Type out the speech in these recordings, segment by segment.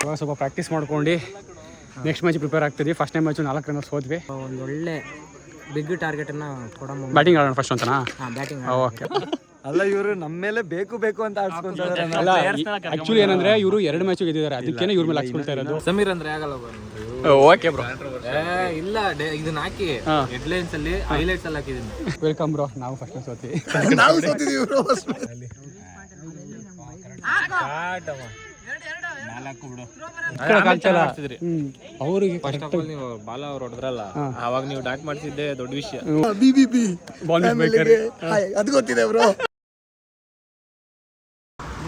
ಇವಾಗ ಸ್ವಲ್ಪ ಪ್ರಾಕ್ಟೀಸ್ ಮಾಡ್ಕೊಂಡು ನೆಕ್ಸ್ಟ್ ಮ್ಯಾಚ್ ಪ್ರಿಪೇರ್ ಆಗ್ತಿದ್ವಿ. ಫಸ್ಟ್ ಟೈಮ್ ಮ್ಯಾಚು ನಾಲ್ಕು ರನ್ ಹೋದ್ವಿ. ಒಂದು ಒಳ್ಳೆ ಬಿಗ್ ಟಾರ್ಗೆಟನ್ನು ಕೊಡೋ ಬ್ಯಾಟಿಂಗ್ ಆಡೋಣ ಫಸ್ಟ್ ಅಂತನಾ ಹಾಂ ಬ್ಯಾಟಿಂಗ್ ಓಕೆ ಅಲ್ಲ ಇವರು ನಮ್ಮ ಮೇಲೆ ಬೇಕು ಬೇಕು ಅಂತ ಆಡ್ಸ್ಕೊಂತಾರೆ ಅಲ್ಲ ಆಕ್ಚುಲಿ ಏನಂದ್ರೆ ಇವರು ಎರಡು ಮ್ಯಾಚ್ ಗೆದ್ದಿದ್ದಾರೆ. ಅದಕ್ಕೇನೆ ಇವ್ರ ಮೇಲೆ ಹಾಕ್ಸ್ಕೊಳ್ತಾ ಇರೋದು. ಸಮೀರ್ ಅಂದ್ರೆ ಆಗಲ್ಲ ಓಕೆ ಬ್ರೋ ಇಲ್ಲ ಡೆ- ಇದನ್ನ ಹಾಕಿ ಹೆಡ್ಲೈನ್ಸ್ ಅಲ್ಲಿ ಹೈಲೈಟ್ಸ್ ಅಲ್ಲಿ ಹಾಕಿದೀನಿ ವೆಲ್ಕಮ್ ಬ್ರೋ ನಾವು ಫಸ್ಟ್ ಟೈಮ್ ಸೋತ್ವಿ. ಅವ್ರಿಗೆ ಫಸ್ಟ್ ಆಫ್ ಆಲ್ ನೀವು ಬಾಲ ಅವ್ರು ಹೊಡೆದ್ರಲ್ಲ ಅವಾಗ ನೀವು ಡಾಕ್ ಮಾಡ್ತಿದ್ದೆ ದೊಡ್ಡ ವಿಷಯ. ಬಿ ಬಿ ಬಿ ಅದು ಗೊತ್ತಿದೆ ಬ್ರೋ.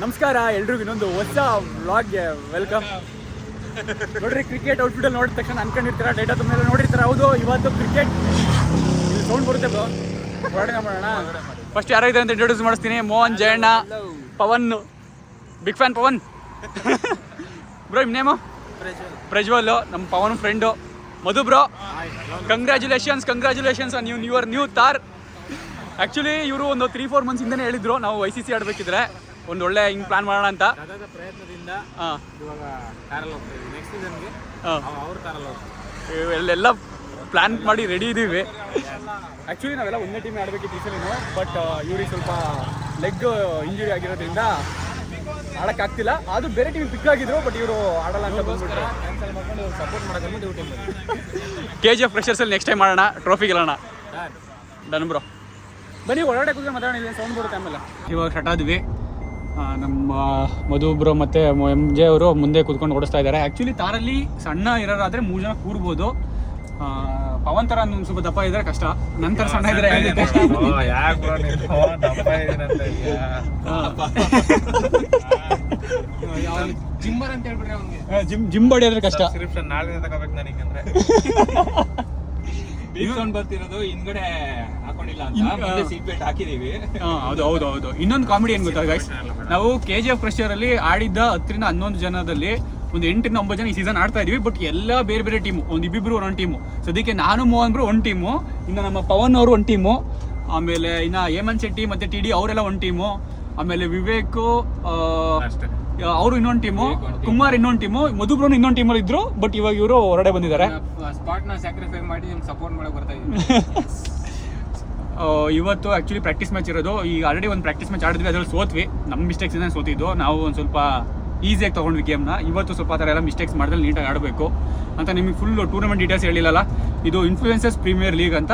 ನಮಸ್ಕಾರ ಎಲ್ರಿಗೂ ಇನ್ನೊಂದು ಹೊಸ ವ್ಲಾಗ್ಗೆ ವೆಲ್ಕಮ್ ನೋಡ್ರಿ ಕ್ರಿಕೆಟ್ ಔಟ್ಫಿಟ್ ಅಲ್ಲಿ ನೋಡಿದ ತಕ್ಷಣ ಅನ್ಕೊಂಡಿರ್ತೀರ ಡೇಟಾ ತುಂಬ ನೋಡಿರ್ತೀರ? ಹೌದು ಇವತ್ತು ಕ್ರಿಕೆಟ್ ಸೌಂಡ್ ಬರುತ್ತೆ ಬ್ರೋ. ಹೊರಗಡೆ ಮಾಡೋಣ ಫಸ್ಟ್ ಯಾರಿದ್ದಾರೆ ಇದೆ ಅಂತ ಇಂಟ್ರೊಡ್ಯೂಸ್ ಮಾಡಿಸ್ತೀನಿ. Mohan Jayanna Pavan. Big fan Pavan. Bro ನಿಮ್ಮ ನೇಮು ಪ್ರಜ್ವಲ್. ನಮ್ಮ Pavan friend Madhu bro congratulations congratulations ನೀವು ಯುವರ್ ನ್ಯೂ ತಾರ್ ಆ್ಯಕ್ಚುಲಿ ಇವರು ಒಂದು ತ್ರೀ ಫೋರ್ ಮಂತ್ಸ್ ಹಿಂದೆ ಹೇಳಿದ್ರು ನಾವು ಐ ಸಿ ಸಿ ಆಡಬೇಕಿದ್ರೆ. ಒಂದು ಒಳ್ಳೆ ಹಿಂಗೆ ಪ್ಲಾನ್ ಮಾಡೋಣ ಅಂತ. ಪ್ರಯತ್ನದಿಂದ ಎಲ್ಲ ಪ್ಲಾನ್ ಮಾಡಿ ರೆಡಿ ಇದ್ದೀವಿ ಆ್ಯಕ್ಚುಲಿ ನಾವೆಲ್ಲ ಒಂದೇ ಟೀಮ್ ಆಡಬೇಕಿತ್ತು ಈ ಸಲಿನೂ ಬಟ್ ಇವ್ರಿಗೆ ಸ್ವಲ್ಪ ಲೆಗ್ ಇಂಜುರಿ ಆಗಿರೋದ್ರಿಂದ ಆಡೋಕ್ಕಾಗ್ತಿಲ್ಲ. ಅದು ಬೇರೆ ಟೀಮ್ ಪಿಕ್ ಆಗಿದ್ರು ಬಟ್ ಇವರು ಆಡಲ್ಲ ಅಂತ ಬಂದ್ಬಿಟ್ರು. ಕ್ಯಾನ್ಸಲ್ ಮಾಡ್ಕೊಂಡು ಸಪೋರ್ಟ್ ಮಾಡೋಕೆ ಡ್ಯೂಟಿ ಮಾಡಿ ಕೆ ಜಿ ಎಫ್ ಫ್ರೆಷರ್ಸಲ್ಲಿ ನೆಕ್ಸ್ಟ್ ಟೈಮ್ ಮಾಡೋಣ ಟ್ರೋಫಿ ಗೆಲ್ಲೋಣ. ಡನ್ ಬ್ರೋ ಬನ್ನಿ ಒಳಗಡೆ ಕೂತ್ಕೊಂಡು ಮಾತಾಡೋಣ ಸೌಂಡ್ ಬರುತ್ತೆ ಆಮೇಲೆ ಇವಾಗ ಸ್ಟಾರ್ಟ್ ಆದ್ವಿ. ನಮ್ಮ ಮಧು ಬ್ರೋ ಮತ್ತು ಎಂ ಜೆ ಅವರು ಮುಂದೆ ಕೂತ್ಕೊಂಡು ಓಡಿಸ್ತಾ ಇದ್ದಾರೆ. ಆ್ಯಕ್ಚುಲಿ ತಾರಲ್ಲಿ ಸಣ್ಣ ಇರೋರಾದರೆ ಮೂರು ಜನ ಕೂರ್ಬೋದು. ಪವನ್ ತರ ಒಂದು ಸ್ವಲ್ಪ ದಪ್ಪ ಇದ್ರೆ ಕಷ್ಟ. ನಂತರ ಸಣ್ಣ ಇದ್ರೆ ಜಿಮ್ಮರ್ ಅಂತ ಹೇಳ್ಬಿಟ್ರೆ ಅವ್ನಿಗೆ. ಜಿಮ್ ಜಿಮ್ ಬಾಡಿ ಆದ್ರೆ ಕಷ್ಟ. ಸಬ್ಸ್ಕ್ರಿಪ್ಷನ್ ನಾಳೆ ತಗೋಬೇಕು ನನಗೆ ಅಂದ್ರೆ. ಸೌಂಡ್ ಬರ್ತಿರೋದು ಹಿಂದ್ಗಡೆ ಹಾಕೊಂಡಿಲ್ಲ ಅಂತ. ಸೀಟ್ ಬೆಲ್ಟ್ ಹಾಕಿದೀವಿ. ಹೌದು ಹೌದು ಹೌದು. ಇನ್ನೊಂದು ಕಾಮಿಡಿ ಏನ್ ಗೊತ್ತಾ ಗೈಸ್ ನಾವು ಕೆ ಜಿ ಎಫ್ ಪ್ರೆಷರ್ ಅಲ್ಲಿ ಆಡಿದ್ದ ಹತ್ತರಿಂದ ಹನ್ನೊಂದು ಜನದಲ್ಲಿ ಒಂದು ಎಂಟರಿಂದ ಒಂಬತ್ತು ಜನ ಈ ಸೀಸನ್ ಆಡ್ತಾ ಇದೀವಿ ಬಟ್ ಎಲ್ಲ ಬೇರೆ ಬೇರೆ ಟೀಮು ಒಂದು ಇಬ್ಬಿಬ್ರು ಒಂದೊಂದು ಟೀಮು ಅದಕ್ಕೆ ನಾನು ಮೋಹನ್ ಬ್ರು ಒಂದು ಟೀಮು ಇನ್ನು ನಮ್ಮ ಪವನ್ ಅವರು ಒಂದು ಟೀಮು ಆಮೇಲೆ ಇನ್ನು ಹೇಮಂತ್ ಶೆಟ್ಟಿ ಮತ್ತೆ ಟಿ ಡಿ ಅವರೆಲ್ಲ ಒಂದು ಟೀಮು ಆಮೇಲೆ ವಿವೇಕ್ ಅವರು ಇನ್ನೊಂದು ಟೀಮು ಕುಮಾರ್ ಇನ್ನೊಂದು ಟೀಮು ಮಧುಬ್ರು ಇನ್ನೊಂದು ಟೀಮಲ್ಲಿ ಇದ್ರು ಬಟ್ ಇವಾಗ ಇವರು ಹೊರಡೆ ಬಂದಿದ್ದಾರೆ. ಸ್ಯಾಕ್ರಿಫೈ ಮಾಡಿ ಸಪೋರ್ಟ್ ಮಾಡಕ್ ಬರ್ತಾ ಇವತ್ತು ಆ್ಯಕ್ಚುಲಿ ಪ್ರಾಕ್ಟೀಸ್ ಮ್ಯಾಚ್ ಇರೋದು. ಈಗ ಆಲ್ರೆಡಿ ಒಂದು ಪ್ರಾಕ್ಟೀಸ್ ಮ್ಯಾಚ್ ಆಡಿದ್ವಿ ಅದ್ರಲ್ಲಿ ಸೋತ್ವಿ. ನಮ್ಮ ಮಿಸ್ಟೇಕ್ಸ್ ಇಂದ ಸೋತಿದ್ದು. ನಾವು ಒಂದು ಸ್ವಲ್ಪ ಈಸಿಯಾಗಿ ತೊಗೊಂಡ್ವಿ ಗೇಮ್ನ ಇವತ್ತು ಸ್ವಲ್ಪ ಆ ಥರ ಎಲ್ಲ ಮಿಸ್ಟೇಕ್ಸ್ ಮಾಡಿದ್ರೆ ನೀಟಾಗಿ ಆಡಬೇಕು. ಅಂತ ನಿಮಗೆ ಫುಲ್ ಟೂರ್ನಮೆಂಟ್ ಡೀಟೇಲ್ಸ್ ಹೇಳಿಲ್ಲಲ್ಲ? ಇದು ಇನ್ಫ್ಲೂಯೆನ್ಸಸ್ ಪ್ರೀಮಿಯರ್ ಲೀಗ್ ಅಂತ